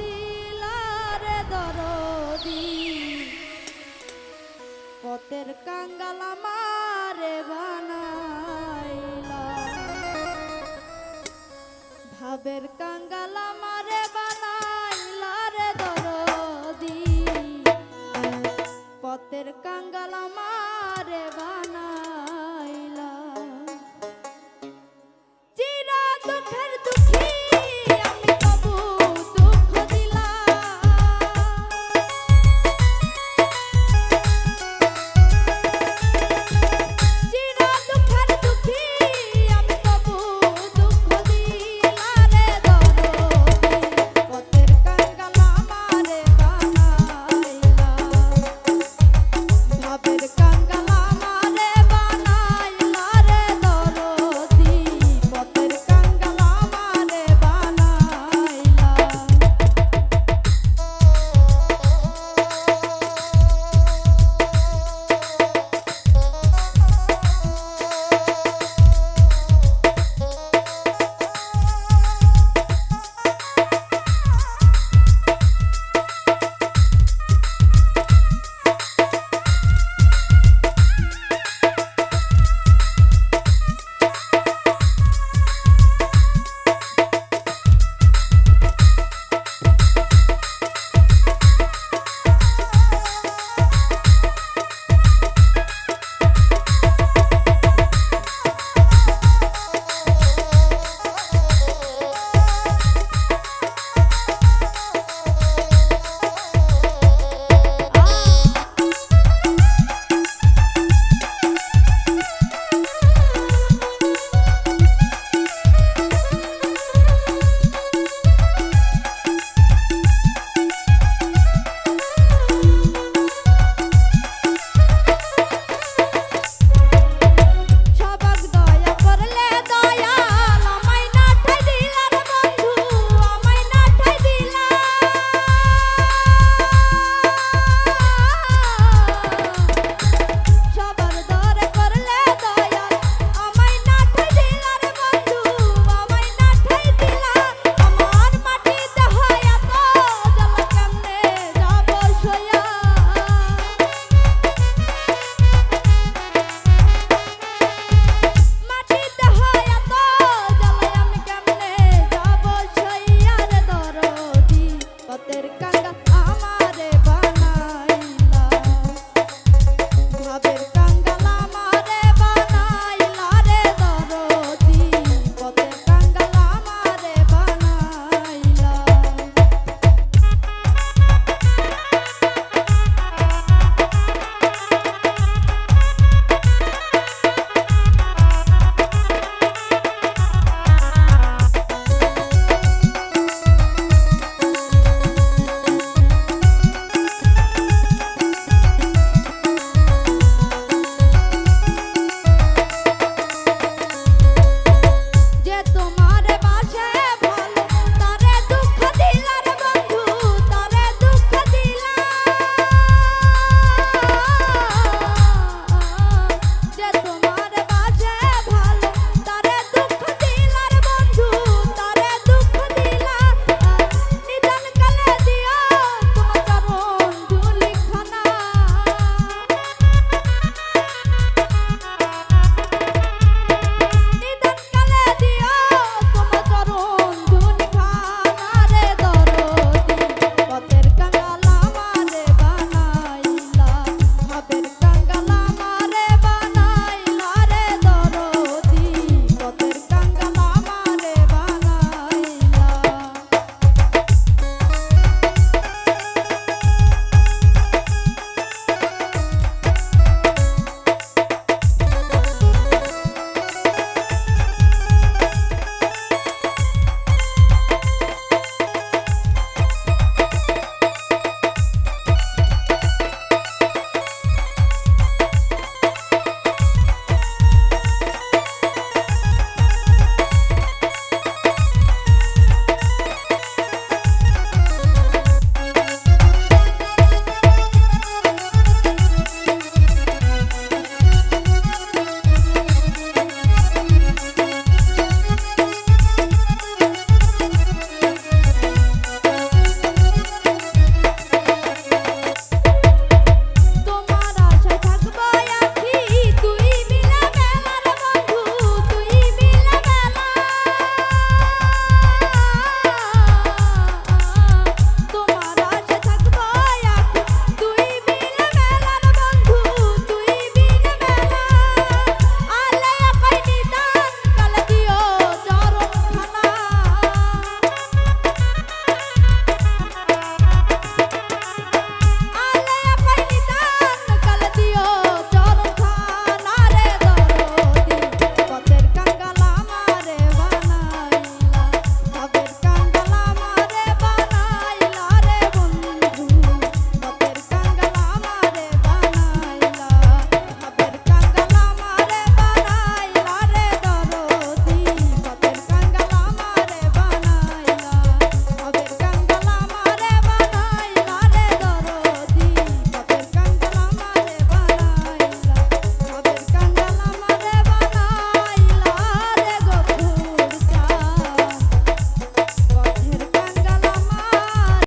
দিলারে দরদি। পতের কাঙ্গাল মারে বানাইল। ভাবের কাঙ্গাল মারে বানাইলা রে দরদি। পতের কাঙ্গাল মারে বানাই